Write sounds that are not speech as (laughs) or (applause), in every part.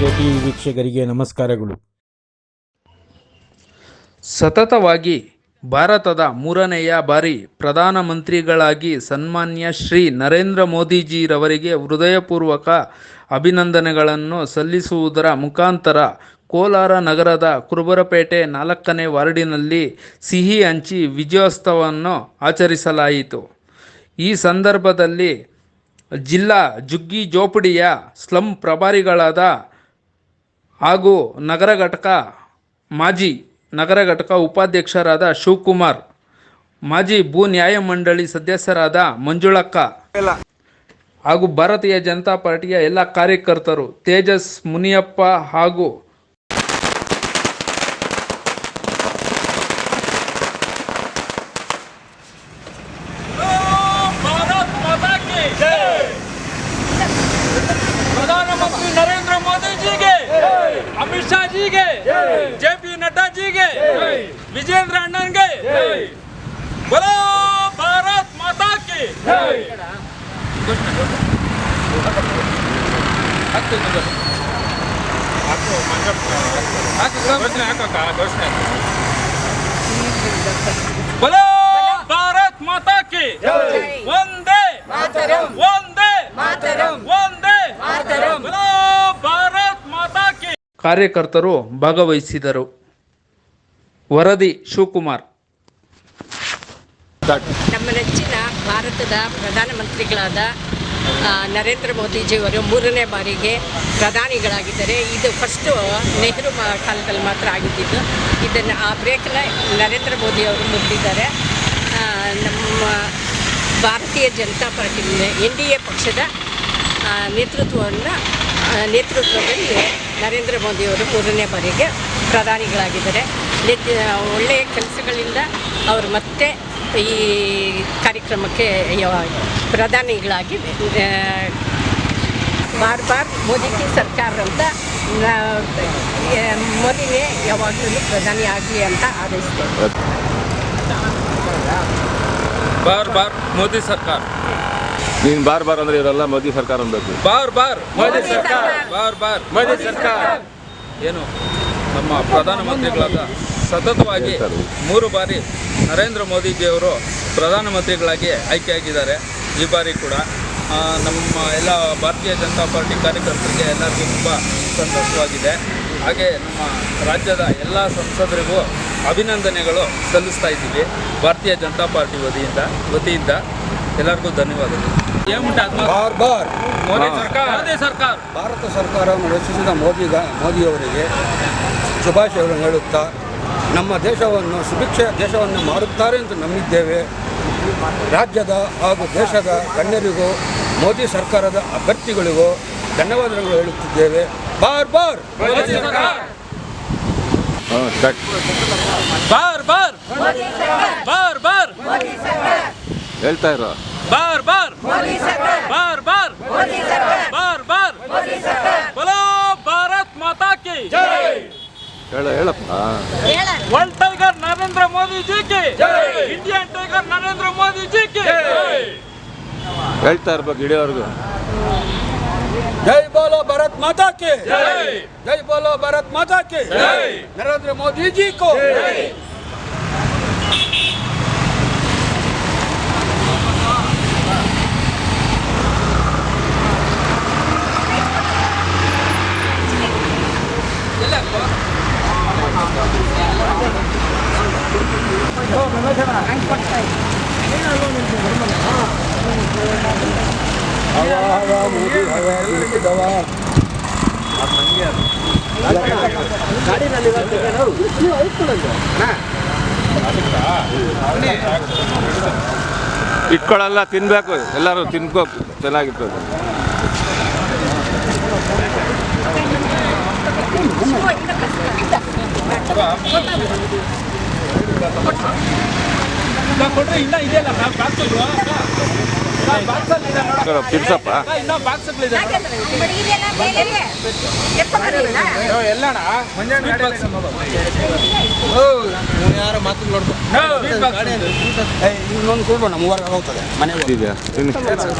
T ವೀಕ್ಷಕರಿಗೆ ನಮಸ್ಕಾರಗಳು. ಸತತವಾಗಿ ಭಾರತದ ಮೂರನೆಯ ಬಾರಿ ಪ್ರಧಾನಮಂತ್ರಿಗಳಾಗಿ ಸನ್ಮಾನ್ಯ ಶ್ರೀ ನರೇಂದ್ರ ಮೋದಿಜಿರವರಿಗೆ ಹೃದಯಪೂರ್ವಕ ಅಭಿನಂದನೆಗಳನ್ನು ಸಲ್ಲಿಸುವುದರ ಮುಖಾಂತರ ಕೋಲಾರ ನಗರದ ಕುರುಬರಪೇಟೆ ನಾಲ್ಕನೇ ವಾರ್ಡಿನಲ್ಲಿ ಸಿಹಿ ಹಂಚಿ ವಿಜಯೋತ್ಸವವನ್ನು ಆಚರಿಸಲಾಯಿತು. ಈ ಸಂದರ್ಭದಲ್ಲಿ ಜಿಲ್ಲಾ ಜುಗ್ಗಿ ಜೋಪಡಿಯ ಸ್ಲಂ ಪ್ರಭಾರಿಗಳಾದ ಹಾಗೂ ನಗರ ಘಟಕ ಮಾಜಿ ನಗರ ಘಟಕ ಉಪಾಧ್ಯಕ್ಷರಾದ ಶಿವಕುಮಾರ್, ಮಾಜಿ ಭೂ ನ್ಯಾಯ ಮಂಡಳಿ ಸದಸ್ಯರಾದ ಮಂಜುಳಕ್ಕ ಹಾಗೂ ಭಾರತೀಯ ಜನತಾ ಪಾರ್ಟಿಯ ಎಲ್ಲ ಕಾರ್ಯಕರ್ತರು ತೇಜಸ್ ಮುನಿಯಪ್ಪ ಹಾಗೂ शाह जी के। जे पी नड्डा जी के। विजेंद्र अण्णन के। बोलो भारत माता की। बोलो भारत माता की। वंदे। वंदे। वंदे। बोलो ಕಾರ್ಯಕರ್ತರು ಭಾಗವಹಿಸಿದರು. ವರದಿ ಶಿವಕುಮಾರ್. ನಮ್ಮ ನೆಚ್ಚಿನ ಭಾರತದ ಪ್ರಧಾನಮಂತ್ರಿಗಳಾದ ನರೇಂದ್ರ ಮೋದಿಜಿಯವರು ಮೂರನೇ ಬಾರಿಗೆ ಪ್ರಧಾನಿಗಳಾಗಿದ್ದಾರೆ. ಇದು ಫಸ್ಟು ನೆಹರು ಕಾಲದಲ್ಲಿ ಮಾತ್ರ ಆಗಿದ್ದಿದ್ದು ಇದನ್ನು ಆ ಬ್ರೇಕ್ನ ನರೇಂದ್ರ ಮೋದಿ ಅವರು ಮುಂದಿದ್ದಾರೆ ನಮ್ಮ Bharatiya Janata party N D A ಪಕ್ಷದ ನೇತೃತ್ವವನ್ನು ನೇತೃತ್ವದಲ್ಲಿ ನರೇಂದ್ರ ಮೋದಿಯವರು ಮೂರನೇ ಬಾರಿಗೆ ಪ್ರಧಾನಿಗಳಾಗಿದ್ದಾರೆ. ಒಳ್ಳೆಯ ಕೆಲಸಗಳಿಂದ ಅವರು ಮತ್ತೆ ಈ ಕಾರ್ಯಕ್ರಮಕ್ಕೆ ಪ್ರಧಾನಿಗಳಾಗಿ ಬಾರ್ ಬಾರ್ ಮೋದಿಗೆ ಸರ್ಕಾರ ಅಂತ ಮೋದಿನೇ ಯಾವಾಗಲೂ ಪ್ರಧಾನಿ ಆಗಲಿ ಅಂತ ಆದೇಶ ಬಾರ್ ಬಾರ್ ಮೋದಿ ಸರ್ಕಾರ. ನೀನ್ ಬಾರ್ ಬಾರ್ ಅಂದ್ರೆ ಇವರೆಲ್ಲ ಮೋದಿ ಸರ್ಕಾರ ಅನ್ಬೇಕು. ಬಾರ್ ಬಾರ್. ಮೋದಿ ಸರ್ಕಾರ. ಬಾರ್ ಬಾರ್. ಮೋದಿ ಸರ್ಕಾರ. ಏನು? ನಮ್ಮ ಪ್ರಧಾನಮಂತ್ರಿಗಳಾದ ಸತತವಾಗಿ ಮೂರು ಬಾರಿ ನರೇಂದ್ರ ಮೋದಿಜಿಯವರು ಪ್ರಧಾನಮಂತ್ರಿಗಳಾಗಿ ಆಯ್ಕೆಯಾಗಿದ್ದಾರೆ. ಈ ಬಾರಿ ಕೂಡ. ನಮ್ಮ ಎಲ್ಲ ಭಾರತೀಯ ಜನತಾ ಪಾರ್ಟಿ ಕಾರ್ಯಕರ್ತರಿಗೆ ಎಲ್ಲರಿಗೂ ತುಂಬ ಸಂತೋಷವಾಗಿದೆ. ಹಾಗೆ ನಮ್ಮ ರಾಜ್ಯದ ಎಲ್ಲ ಸಂಸದರಿಗೂ ಅಭಿನಂದನೆಗಳು ಸಲ್ಲಿಸ್ತಾ ಇದ್ದೀವಿ. ಭಾರತೀಯ ಜನತಾ ಪಾರ್ಟಿ ವತಿಯಿಂದ ವತಿಯಿಂದ. ಎಲ್ಲರಿಗೂ ಧನ್ಯವಾದಗಳು. ಬಾರ್ ಬಾರ್. ಮೋದಿ ಸರ್ಕಾರ. ಮೋದಿ ಸರ್ಕಾರ. ಭಾರತ ಸರ್ಕಾರವನ್ನು ರಚಿಸಿದ ಮೋದಿಗ ಮೋದಿಯವರಿಗೆ ಶುಭಾಶಯಗಳನ್ನು ಹೇಳುತ್ತಾ ನಮ್ಮ ದೇಶವನ್ನು ಸುಭಿಕ್ಷ ದೇಶವನ್ನು ಮಾಡುತ್ತಾರೆ ಎಂದು ನಂಬಿದ್ದೇವೆ. ರಾಜ್ಯದ ಹಾಗೂ ದೇಶದ ಗಣ್ಯರಿಗೂ ಮೋದಿ ಸರ್ಕಾರದ ಅಭ್ಯರ್ಥಿಗಳಿಗೂ ಧನ್ಯವಾದಗಳು ಹೇಳುತ್ತಿದ್ದೇವೆ. ಬಾರ್ ಬಾರ್. ಮೋದಿ ಸರ್ಕಾರ. ಬಾರ್ ಬಾರ್. ಬಾರ್ ಬಾರ್. ಹೇಳ್ತಾ ಇರೋ. ಬಾರ್ ಬಾರ್ ಬಾರ್ ಬಾರ್ ಬಾರ್ ಬಾರ್ ಬಲೋ ಭಾರತ್ ಮಾತಾ ಕಿ ಹೇಳ ಹೇಳಪ್ಪ. World tiger Narendra Modi ji. ಕಿ ಇಂಡಿಯನ್ ಟೈಗರ್ ನರೇಂದ್ರ ಮೋದಿ ಜಿ. ಕಿ ಹೇಳ್ತಾ ಇರ್ಬೇಕು ಹಿಡಿಯೋರ್ಗು. ಜೈ ಬೋಲೋ ಭಾರತ್ ಮಾತಾ ಕಿ. ಜೈ. ಬೋಲೋ ಭಾರತ್ ಮಾತಾ ಕಿ. ನರೇಂದ್ರ ಮೋದಿ ಜಿ. ಕೋ ಇಟ್ಕೊಳ್ಳಲ್ಲ ತಿನ್ಬೇಕು. ಎಲ್ಲರೂ ತಿನ್ಕೋ ಚೆನ್ನಾಗಿರ್ತದೆ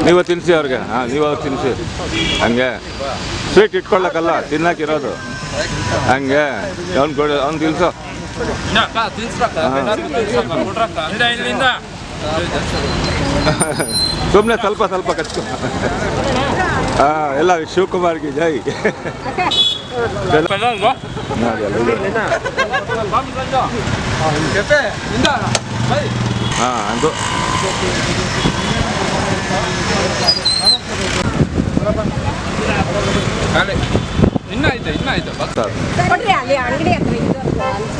ನೀವು ತಿನ್ಸಿ ಅವ್ರಿಗೆ ಹಾಂ. ನೀವು ತಿನ್ಸಿ ಹಂಗೆ ಸ್ವೀಟ್ ಇಟ್ಕೊಳ್ಳಕ್ಕಲ್ಲ ತಿನ್ನಕ್ಕಿರೋದು ಹಂಗೆ ಅವ್ನು ಕೊಡಿ ಅವ್ನು ತಿನ್ಸೋ (laughs) ಸುಮ್ಮನೆ ಸ್ವಲ್ಪ ಸ್ವಲ್ಪ ಕಚ್ಕೊ. (laughs) ಹಾಂ ಎಲ್ಲ ಶಿವಕುಮಾರ್ಗೆ ಜೈ. ಹಾಂ ಖಾಲಿ ಇನ್ನೂ ಐತೆ ಇನ್ನೂ ಐತೆ ಬಾಕ್ಸ್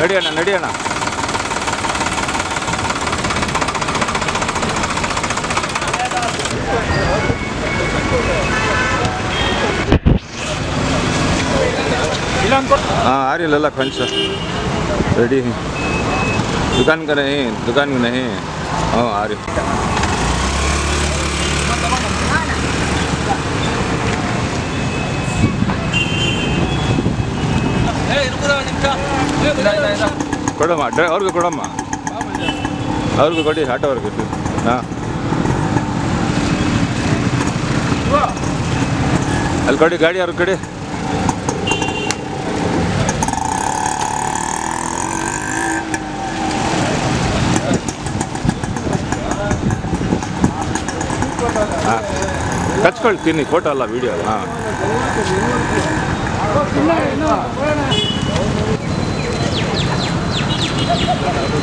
ನಡಿಯೋಣ ನಡಿಯೋಣ हाँ आ रही लल्ला खंच रेडी है दुकान का नहीं दुकान में नहीं हाँ आ रही ಕೊಡಮ್ಮ, ಡ್ರೈ, ಅವ್ರಿಗೂ ಕೊಡಮ್ಮ. ಅವ್ರಿಗೂ ಕೊಡಿ ಆಟೋ ಅವ್ರಿಗೆ ಹಾಂ. ಅಲ್ಲಿ ಕೊಡಿ, ಗಾಡಿ ಅವ್ರಿಗೆ ಕೊಡಿ. ಹಾಂ. ಕಚ್ಕೊಳ್ಳಿ, ತಿನ್ನಿ ಫೋಟೋ ಅಲ್ಲ ವೀಡಿಯೋ ಹಾಂ. 何?